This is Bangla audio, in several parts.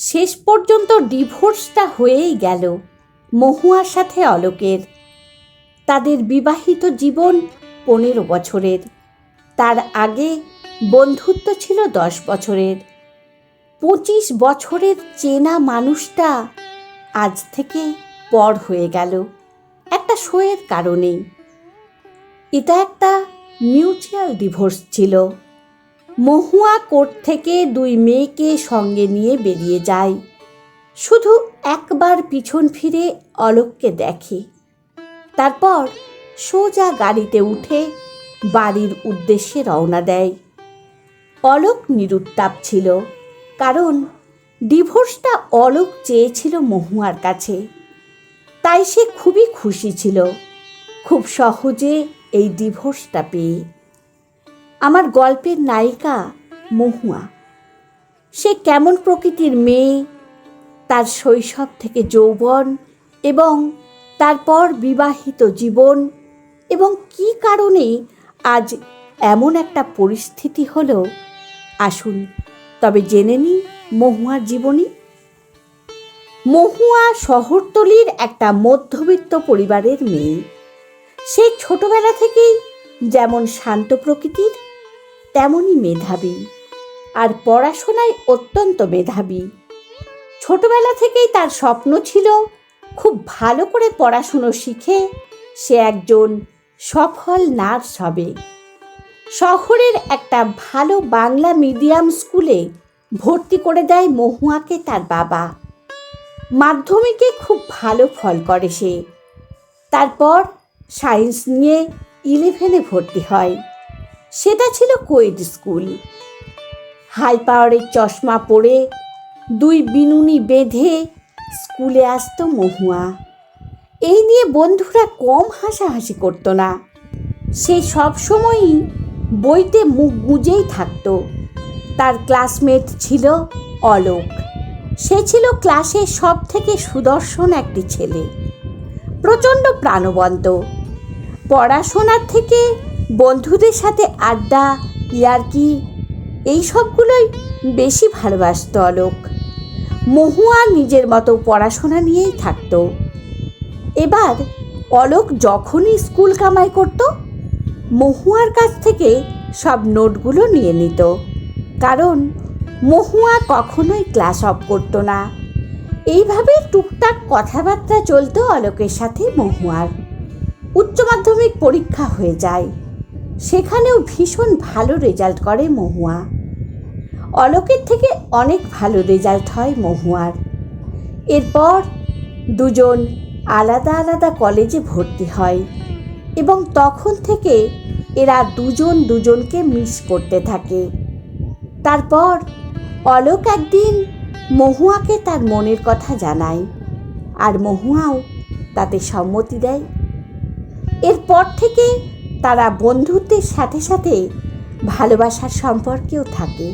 শেষ পর্যন্ত ডিভোর্সটা হয়েই গেল মহুয়ার সাথে অলোকের তাদের বিবাহিত জীবন পনেরো বছরের। তার আগে বন্ধুত্ব ছিল দশ বছরের। পঁচিশ বছরের চেনা মানুষটা আজ থেকে পর হয়ে গেল। একটা শোয়ের কারণেই। এটা একটা মিউচুয়াল ডিভোর্স ছিল। মহুয়া কোর্ট থেকে দুই মেয়েকে সঙ্গে নিয়ে বেরিয়ে যায়। শুধু একবার পিছন ফিরে অলোককে দেখে। তারপর সোজা গাড়িতে উঠে বাড়ির উদ্দেশ্যে রওনা দেয়। অলোক নিরুত্তাপ ছিল, কারণ ডিভোর্সটা অলোক চেয়েছিল মহুয়ার কাছে। তাই সে খুবই খুশি ছিল। খুব সহজে এই ডিভোর্সটা পেয়ে আমার গল্পের নায়িকা মহুয়া। সে কেমন প্রকৃতির মেয়ে, তার শৈশব থেকে যৌবন এবং তারপর বিবাহিত জীবন এবং কি কারণে আজ এমন একটা পরিস্থিতি হলো আসুন তবে জেনে নিই মহুয়ার জীবনী। মহুয়া শহরতলির একটা মধ্যবিত্ত পরিবারের মেয়ে। সে ছোটবেলা থেকেই যেমন শান্ত প্রকৃতির তেমনই মেধাবী। আর পড়াশোনায় অত্যন্ত মেধাবী। ছোটবেলা থেকেই তার স্বপ্ন ছিল খুব ভালো করে পড়াশুনো শিখে সে একজন সফল নার্স হবে। শহরের একটা ভালো বাংলা মিডিয়াম স্কুলে ভর্তি করে দেয় মহুয়াকে তার বাবা। মাধ্যমিকে খুব ভালো ফল করে সে। তারপর সায়েন্স নিয়ে ইলেভেনে ভর্তি হয়। সেটা ছিল কোয়েড স্কুল। হাই পাওয়ারের চশমা পরে দুই বিনুনি বেঁধে স্কুলে আসতো মহুয়া। এই নিয়ে বন্ধুরা কম হাসাহাসি করতো না। সে সবসময়ই বইতে মুখ গুজেই থাকতো। তার ক্লাসমেট ছিল অলোক। সে ছিল ক্লাসের সব থেকে সুদর্শন একটি ছেলে। প্রচণ্ড প্রাণবন্ত। পড়াশোনার থেকে বন্ধুদের সাথে আড্ডা, ইয়ার্কি, এই সবগুলোই বেশি ভালোবাসত অলোক। মহুয়া নিজের মতো পড়াশোনা নিয়েই থাকতো। এবার অলোক যখনই স্কুল কামাই করত, মহুয়ার কাছ থেকে সব নোটগুলো নিয়ে নিত। কারণ মহুয়া কখনোই ক্লাস অফ করতো না। এইভাবে টুকটাক কথাবার্তা চলতো অলোকের সাথে মহুয়ার। উচ্চ মাধ্যমিক পরীক্ষা হয়ে যায়। সেখানেও ভীষণ ভালো রেজাল্ট করে মহুয়া। অলোকের থেকে অনেক ভালো রেজাল্ট হয় মহুয়ার। এরপর দুজন আলাদা আলাদা কলেজে ভর্তি হয় এবং তখন থেকে এরা দুজন দুজনকে মিস করতে থাকে। তারপর অলোক একদিন মহুয়াকে তার মনের কথা জানায় আর মহুয়াও তাতে সম্মতি দেয়। এরপর থেকে তারা বন্ধুত্বের সাথে সাথে ভালোবাসার সম্পর্কেও থাকে।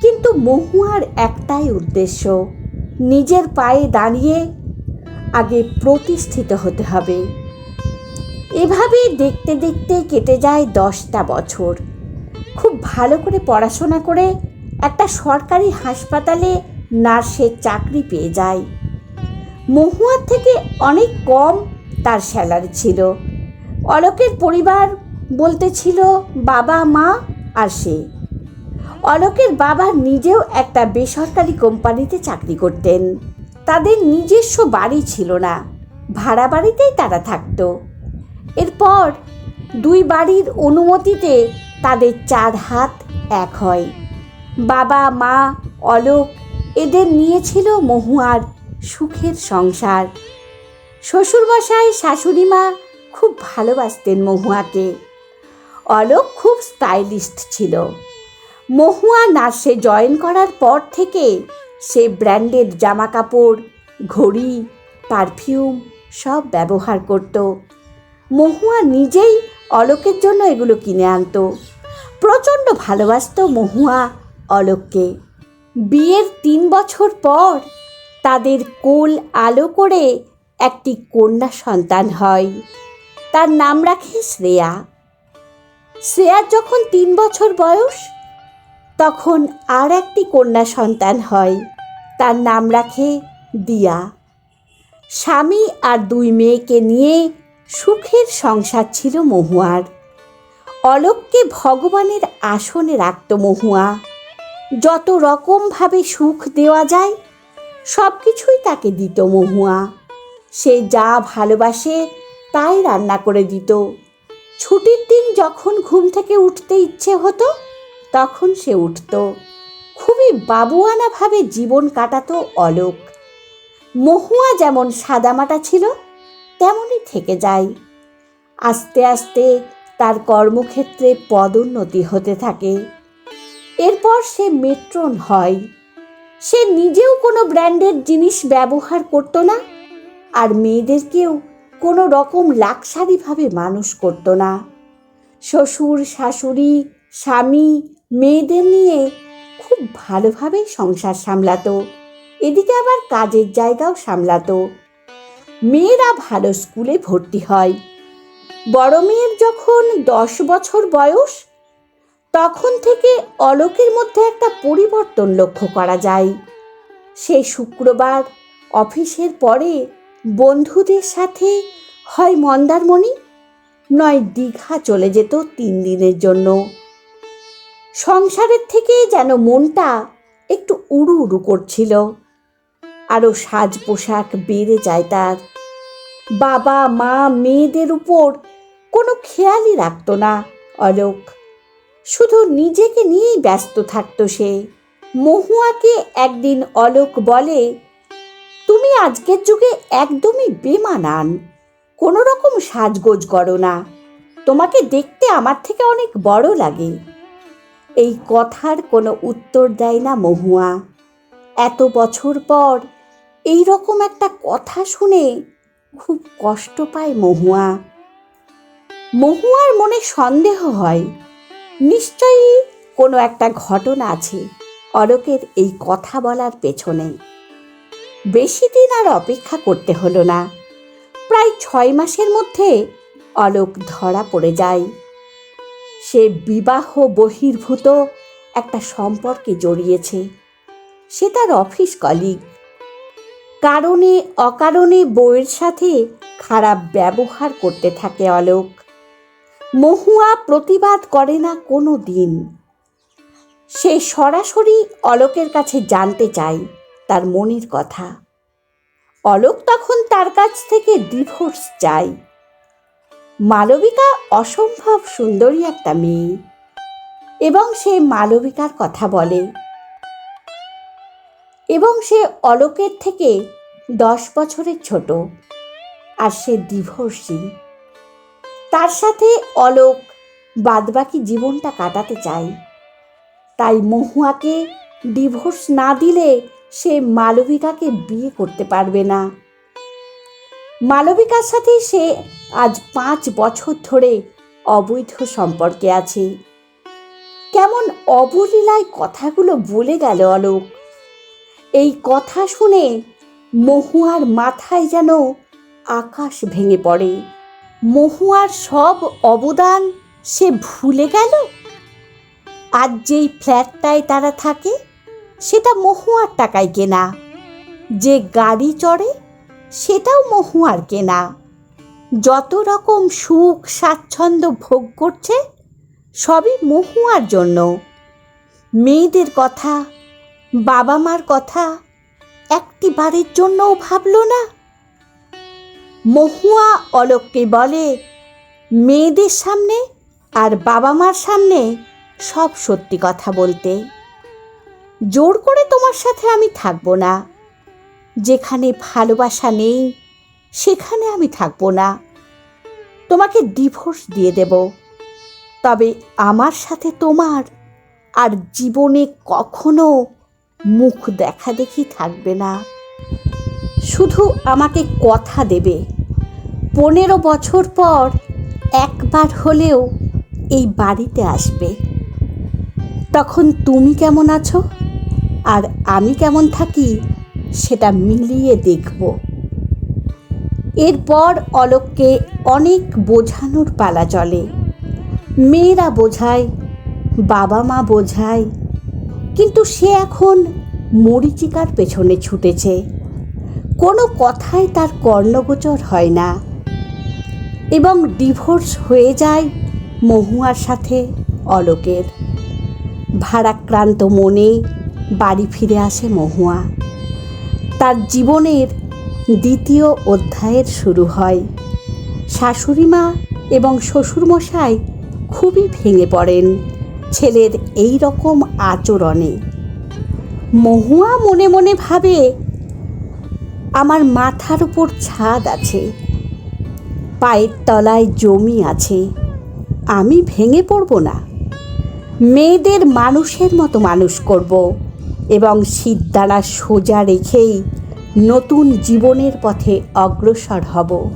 কিন্তু মহুয়ার একটাই উদ্দেশ্য, নিজের পায়ে দাঁড়িয়ে আগে প্রতিষ্ঠিত হতে হবে। এভাবে দেখতে দেখতে কেটে যায় দশটা বছর। খুব ভালো করে পড়াশোনা করে একটা সরকারি হাসপাতালে নার্সের চাকরি পেয়ে যায়। মহুয়ার থেকে অনেক কম তার স্যালারি ছিল। অলোকের পরিবার বলতে ছিল বাবা, মা আর সে। অলোকের বাবা নিজেও একটা বেসরকারি কোম্পানিতে চাকরি করতেন। তাদের নিজস্ব বাড়ি ছিল না। ভাড়া বাড়িতেই তারা থাকত। এরপর দুই বাড়ির অনুমতিতে তাদের চার হাত এক হয়। বাবা, মা, অলোক এদের নিয়েছিল মহুয়ার সুখের সংসার। শ্বশুরমশাই শাশুড়ি মা খুব ভালোবাসতেন মহুয়াকে। অলোক খুব স্টাইলিস্ট ছিল। মহুয়া নার্সে জয়েন করার পর থেকে সে ব্র্যান্ডেড জামা কাপড় ঘড়ি পারফিউম সব ব্যবহার করত। মহুয়া নিজেই অলোকের জন্য এগুলো কিনে আনতো। প্রচণ্ড ভালোবাসত মহুয়া অলোককে। বিয়ের তিন বছর পর তাদের কোল আলো করে একটি কন্যা সন্তান হয়। তার নাম রাখে শ্রেয়া। শ্রেয়ার যখন তিন বছর বয়স, তখন আর একটি কন্যা সন্তান হয়। তার নাম রাখে দিয়া। স্বামী আর দুই মেয়েকে নিয়ে সুখের সংসার ছিল মহুয়ার। অলোককে ভগবানের আসনে রাখত মহুয়া। যত রকমভাবে সুখ দেওয়া যায় সব কিছুই তাকে দিত মহুয়া। সে যা ভালোবাসে তাই রান্না করে দিত। ছুটির দিন যখন ঘুম থেকে উঠতে ইচ্ছে হতো, তখন সে উঠত। খুবই বাবুয়ানাভাবে জীবন কাটাতো অলোক। মহুয়া যেমন সাদামাটা ছিল, তেমনই থেকে যায়। আস্তে আস্তে তার কর্মক্ষেত্রে পদোন্নতি হতে থাকে। এরপর সে মেট্রন হয়। সে নিজেও কোনো ব্র্যান্ডের জিনিস ব্যবহার করতো না, আর মেয়েদেরকেও কোনো রকম লাক্সারিভাবে মানুষ করতো না। শ্বশুর, শাশুড়ি, স্বামী, মেয়েদের নিয়ে খুব ভালোভাবেই সংসার সামলাতো। এদিকে আবার কাজের জায়গাও সামলাতো। মেয়েরা ভালো স্কুলে ভর্তি হয়। বড় মেয়ের যখন দশ বছর বয়স, তখন থেকে অলোকের মধ্যে একটা পরিবর্তন লক্ষ্য করা যায়। সে শুক্রবার অফিসের পরে বন্ধুদের সাথে হয় মন্দারমণি? নয় দীঘা চলে যেত তিন দিনের জন্য। সংসারের থেকে যেন মনটা একটু উড়ু উড়ু করছিল। আরও সাজ পোশাক বেড়ে যায় তার। বাবা, মা, মেয়েদের উপর কোনো খেয়ালই রাখতো না অলোক। শুধু নিজেকে নিয়েই ব্যস্ত থাকতো সে। মহুয়াকে একদিন অলোক বলে তুমি আজকের যুগে একদমই বেমানান। কোনো রকম সাজগোজ করো না। তোমাকে দেখতে আমার থেকে অনেক বড় লাগে। এই কথার কোনো উত্তর দেয় না মহুয়া। এত বছর পর এই রকম একটা কথা শুনে খুব কষ্ট পায় মহুয়া। মহুয়ার মনে সন্দেহ হয়, নিশ্চয়ই কোনো একটা ঘটনা আছে অরকের এই কথা বলার পেছনে। বেশি দিন আর অপেক্ষা করতে হলো না। প্রায় ছয় মাসের মধ্যে অলোক ধরা পড়ে যায়। সে বিবাহ বহির্ভূত একটা সম্পর্কে জড়িয়েছে। সে তার অফিস কলিগ। কারণে অকারণে বউয়ের সাথে খারাপ ব্যবহার করতে থাকে অলোক। মহুয়া প্রতিবাদ করে না কোনো দিন। সে সরাসরি অলোকের কাছে জানতে চায়। তার মনির কথা। অলোক তখন তার কাছ থেকে ডিভোর্স চাই মালবিকা অসম্ভব সুন্দরী একটা মেয়ে এবং সে মালবিকার কথা বলে। এবং সে অলোকের থেকে দশ বছরের ছোট আর সে ডিভোর্সি। তার সাথে অলোক বাদবাকি জীবনটা কাটাতে চায়। তাই মহুয়াকে ডিভোর্স না দিলে সে মালবিকাকে বিয়ে করতে পারবে না। মালবিকার সাথে সে আজ পাঁচ বছর ধরে অবৈধ সম্পর্কে আছে। কেমন অবলীলায় কথাগুলো বলে গেল অলোক। এই কথা শুনে মহুয়ার মাথায় যেন আকাশ ভেঙে পড়ে। মহুয়ার সব অবদান সে ভুলে গেল? আজ যেই ফ্ল্যাটটায় তারা থাকে সেটা মহুয়ার টাকায় কেনা। যে গাড়ি চড়ে, সেটাও মহুয়ার কেনা। যত রকম সুখ, স্বাচ্ছন্দ্য ভোগ করছে, সবই মহুয়ার জন্য। মেয়েদের কথা বাবা মার কথা একটি বারের জন্যও ভাবল না। মহুয়া অলোককে বলে, মেয়েদের সামনে আর বাবা মার সামনে সব সত্যি কথা বলতে। জোর করে তোমার সাথে আমি থাকব না। যেখানে ভালোবাসা নেই, সেখানে আমি থাকব না। তোমাকে ডিভোর্স দিয়ে দেব। তবে আমার সাথে তোমার আর জীবনে কখনো মুখ দেখা দেখি থাকবে না। শুধু আমাকে কথা দেবে। পনেরো বছর পর একবার হলেও এই বাড়িতে আসবে। তখন তুমি কেমন আছো? আর আমি কেমন থাকি সেটা মিলিয়ে দেখব। এরপর অলোককে অনেক বোঝানোর পালা চলে। মেয়েরা বোঝায়, বাবা মা বোঝায়, কিন্তু সে এখন মরিচিকার পেছনে ছুটেছে। কোনো কথাই তার কর্ণগোচর হয় না এবং ডিভোর্স হয়ে যায় মহুয়ার সাথে অলোকের। ভারাক্রান্ত মনে বাড়ি ফিরে আসে মহুয়া। তার জীবনের দ্বিতীয় অধ্যায়ের শুরু হয়। শাশুড়ি মা এবং শ্বশুরমশাই খুবই ভেঙে পড়েন ছেলের এই রকম আচরণে। মহুয়া মনে মনে ভাবে, আমার মাথার উপর ছাদ আছে, পায়ের তলায় জমি আছে, আমি ভেঙে পড়ব না। মেয়েদের মানুষের মতো মানুষ করব। এবং সিদ্ধারা সোজা রেখেই নতুন জীবনের পথে অগ্রসর হব।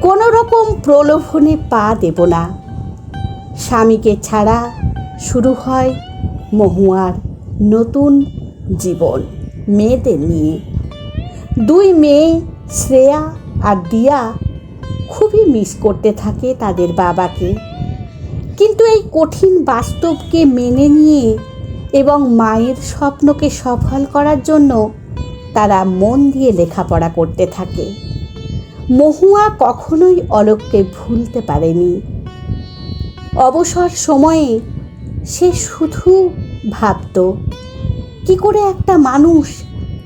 কোনো রকম প্রলোভনে পা দেব না। স্বামীকে ছাড়া শুরু হয় মহুয়ার নতুন জীবন মেয়েদের নিয়ে। দুই মেয়ে, শ্রেয়া আর দিয়া, খুবই মিস করতে থাকে তাদের বাবাকে। কিন্তু এই কঠিন বাস্তবকে মেনে নিয়ে এবং মায়ের স্বপ্নকে সফল করার জন্য তারা মন দিয়ে লেখাপড়া করতে থাকে। মহুয়া কখনোই অলোককে ভুলতে পারেনি। অবসর সময়ে সে শুধু ভাবত, কি করে একটা মানুষ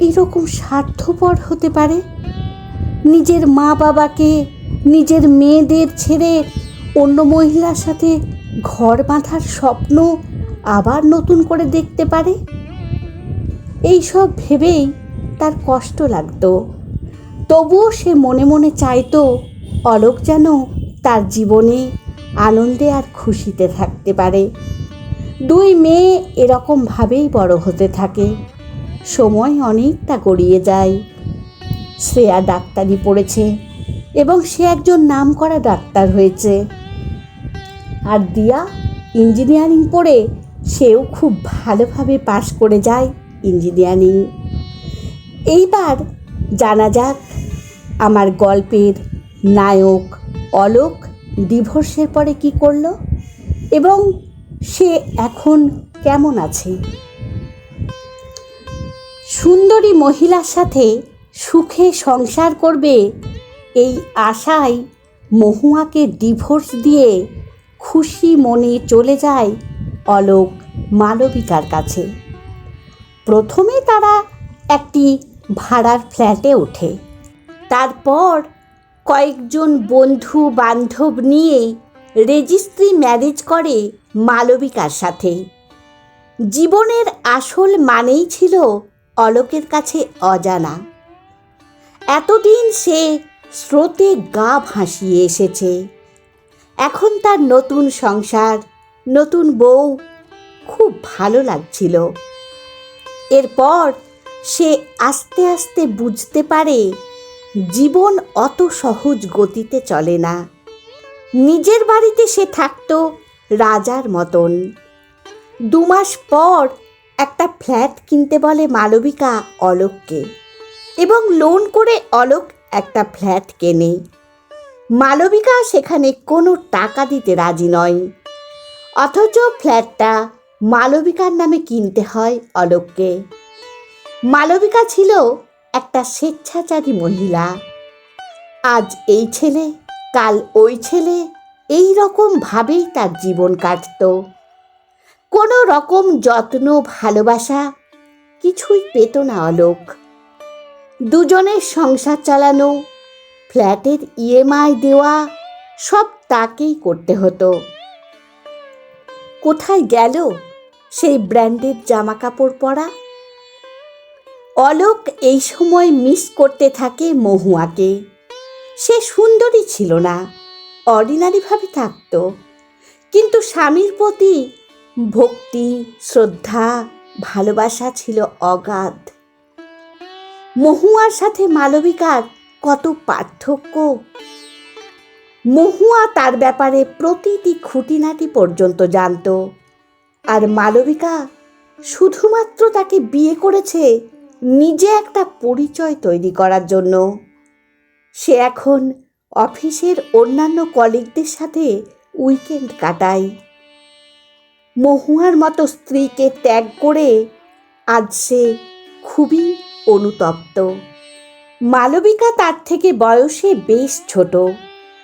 এরকম স্বার্থপর হতে পারে? নিজের মা বাবাকে নিজের মেয়েদের ছেড়ে অন্য মহিলার সাথে ঘর বাঁধার স্বপ্ন আবার নতুন করে দেখতে পারে? এইসব ভেবেই তার কষ্ট লাগতো। তবুও সে মনে মনে চাইতো, অলোক যেন তার জীবনে আনন্দে আর খুশিতে থাকতে পারে। দুই মেয়ে এরকমভাবেই বড় হতে থাকে। সময় অনেকটা গড়িয়ে যায়। শ্রেয়া ডাক্তারি পড়েছে এবং সে একজন নামকরা ডাক্তার হয়েছে। আর দিয়া ইঞ্জিনিয়ারিং পড়ে সেও খুব ভালোভাবে পাশ করে যায় ইঞ্জিনিয়ারিং। এইবার জানা যাক আমার গল্পের নায়ক অলোক ডিভোর্সের পরে কি করল এবং সে এখন কেমন আছে? সুন্দরী মহিলার সাথে সুখে সংসার করবে এই আশায় মহুয়াকে ডিভোর্স দিয়ে খুশি মনে চলে যায় অলোক মালবিকার কাছে। প্রথমে তারা একটি ভাড়ার ফ্ল্যাটে ওঠে। তারপর কয়েকজন বন্ধু বান্ধব নিয়ে রেজিস্ট্রি ম্যারেজ করে মালবিকার সাথে। জীবনের আসল মানেই ছিল অলোকের কাছে অজানা। এতদিন সে স্রোতে গা ভাসিয়ে এসেছে। এখন তার নতুন সংসার নতুন বউ খুব ভালো লাগছিল। এরপর সে আস্তে আস্তে বুঝতে পারে জীবন অত সহজ গতিতে চলে না। নিজের বাড়িতে সে থাকতো রাজার মতন। দু মাস পর একটা ফ্ল্যাট কিনতে বলে মালবিকা অলোককে এবং লোন করে অলোক একটা ফ্ল্যাট কেনে। মালবিকা সেখানে কোনো টাকা দিতে রাজি নয়। অথচ ফ্ল্যাটটা মালবিকার নামে কিনতে হয় অলোককে। মালবিকা ছিল একটা স্বেচ্ছাচারী মহিলা। আজ এই ছেলে, কাল ওই ছেলে, এই রকম ভাবেই তার জীবন কাটত। কোনো রকম যত্ন, ভালোবাসা কিছুই পেত না অলোক। দুজনের সংসার চালানো, ফ্ল্যাটের ইএমআই দেওয়া, সব তাকেই করতে হতো। কোথায় গেল সেই ব্র্যান্ডের জামা কাপড় পরা? অলোক এই সময় মিস করতে থাকে মহুয়াকে। সে সুন্দরী ছিল না, অর্ডিনারিভাবে থাকত। কিন্তু স্বামীর প্রতি ভক্তি, শ্রদ্ধা, ভালোবাসা ছিল অগাধ। মহুয়ার সাথে মালবিকার কত পার্থক্য? মহুয়া তার ব্যাপারে প্রতিটি খুঁটিনাটি পর্যন্ত জানত। আর মালবিকা শুধুমাত্র তাকে বিয়ে করেছে নিজে একটা পরিচয় তৈরি করার জন্য। সে এখন অফিসের অন্যান্য কলিগদের সাথে উইকেন্ড কাটায়। মহুয়ার মতো স্ত্রীকে ত্যাগ করে আজ সে খুবই অনুতপ্ত। মালবিকা তার থেকে বয়সে বেশ ছোট।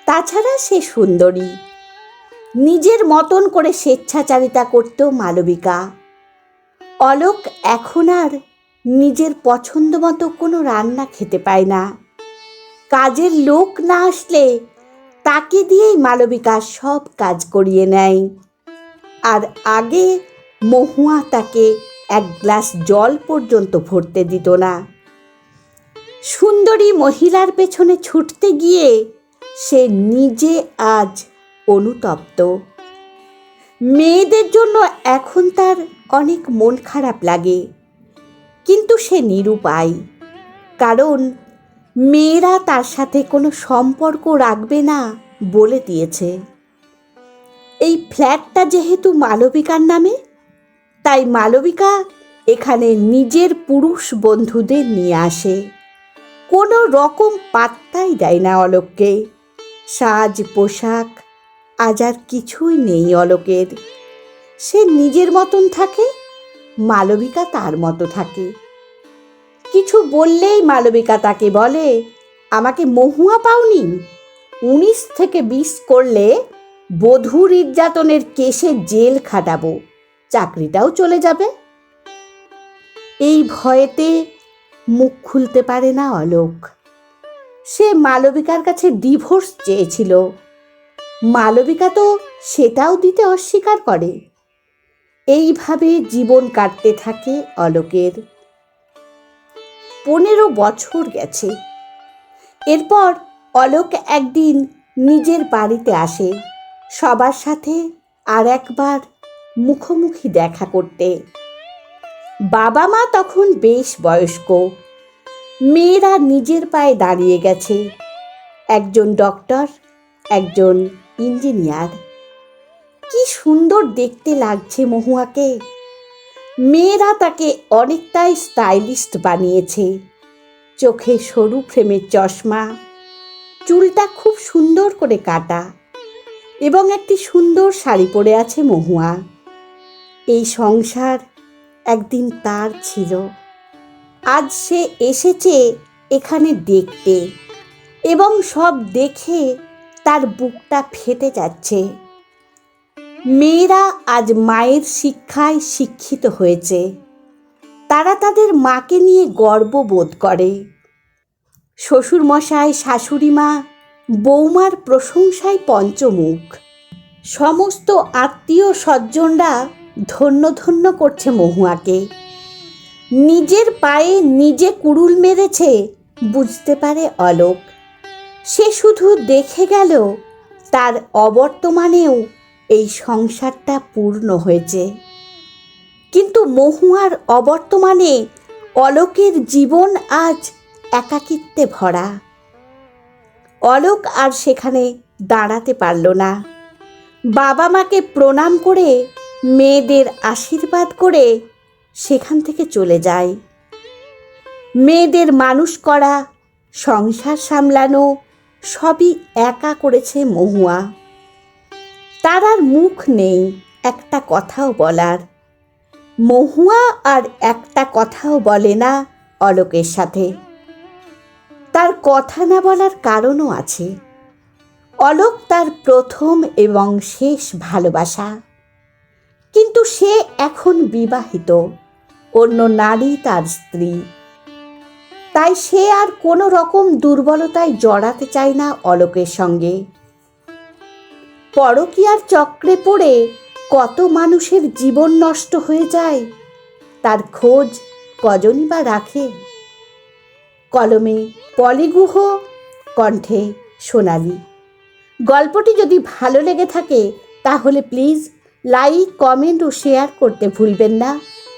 তাছাড়া সে সুন্দরী। নিজের মতন করে স্বেচ্ছাচারিতা করত মালবিকা। অলোক এখন আর নিজের পছন্দ মতো কোনো রান্না খেতে পায় না। কাজের লোক না আসলে তাকে দিয়েই মালবিকা সব কাজ করিয়ে নেয়। আর আগে মহুয়া তাকে এক গ্লাস জল পর্যন্ত ভরতে দিত না। সুন্দরী মহিলার পেছনে ছুটতে গিয়ে সে নিজে আজ অনুতপ্ত। মেয়েদের জন্য এখন তার অনেক মন খারাপ লাগে, কিন্তু সে নিরুপায়। কারণ মেয়েরা তার সাথে কোনো সম্পর্ক রাখবে না বলে দিয়েছে। এই ফ্ল্যাটটা যেহেতু মালবিকার নামে, তাই মালবিকা এখানে নিজের পুরুষ বন্ধুদের নিয়ে আসে। কোনো রকম পাত্তাই দেয় না অলোককে সাজ পোশাক, আজ আর কিছুই নেই অলোকের। সে নিজের মতন থাকে, মালবিকা তার মতো থাকে। কিছু বললেই মালবিকা তাকে বলে, আমাকে মহুয়া পাওনি? উনিশ থেকে বিশ করলে বধূ নির্যাতনের কেসে জেল খাটাবো, চাকরিটাও চলে যাবে। এই ভয়েতে মুখ খুলতে পারে না অলোক। সে মালবিকার কাছে ডিভোর্স চেয়েছিল। মালবিকা তো সেটাও দিতে অস্বীকার করে। এইভাবে জীবন কাটতে থাকে অলোকের। পনেরো বছর গেছে। এরপর অলোক একদিন নিজের বাড়িতে আসে। সবার সাথে আর একবার মুখোমুখি দেখা করতে। বাবা মা তখন বেশ বয়স্ক। মেয়েরা নিজের পায়ে দাঁড়িয়ে গেছে। একজন ডক্টর একজন ইঞ্জিনিয়ার কি সুন্দর দেখতে লাগছে মহুয়াকে। মেয়েরা তাকে অনেকটাই স্টাইলিস্ট বানিয়েছে। চোখে সরু ফ্রেমের চশমা, চুলটা খুব সুন্দর করে কাটা এবং একটি সুন্দর শাড়ি পরে আছে মহুয়া। এই সংসার একদিন তার ছিল। আজ সে এসেছে এখানে দেখতে এবং সব দেখে তার বুকটা ফেটে যাচ্ছে। মেয়েরা আজ মায়ের শিক্ষায় শিক্ষিত হয়েছে। তারা তাদের মাকে নিয়ে গর্ববোধ করে। শ্বশুরমশাই শাশুড়ি মা বৌমার প্রশংসায় পঞ্চমুখ। সমস্ত আত্মীয় স্বজনরা ধন্য ধন্য করছে মহুয়াকে। নিজের পায়ে নিজে কুড়ুল মেরেছে, বুঝতে পারে অলোক। সে শুধু দেখে গেল, তার অবর্তমানেও এই সংসারটা পূর্ণ হয়েছে। কিন্তু মহুয়ার অবর্তমানে অলোকের জীবন আজ একাকিত্বে ভরা। অলোক আর সেখানে দাঁড়াতে পারল না। বাবা মাকে প্রণাম করে, মেয়েদের আশীর্বাদ করে সেখান থেকে চলে যায়। মেয়েদের মানুষ করা, সংসার সামলানো, সবই একা করেছে মহুয়া। তার আর মুখ নেই একটা কথাও বলার। মহুয়া আর একটা কথাও বলে না অলোকের সাথে। তার কথা না বলার কারণও আছে। অলোক তার প্রথম এবং শেষ ভালোবাসা। কিন্তু সে এখন বিবাহিত। অন্য নারী তার স্ত্রী। তাই সে আর কোনো রকম দুর্বলতায় জড়াতে চায় না অলোকের সঙ্গে। পরকীয়ার চক্রে পড়ে কত মানুষের জীবন নষ্ট হয়ে যায়, তার খোঁজ কজনই বা রাখে। কলমে পলিগুহ, কণ্ঠে সোনালি। গল্পটি যদি ভালো লেগে থাকে, তাহলে প্লিজ লাইক, কমেন্ট ও শেয়ার করতে ভুলবেন না।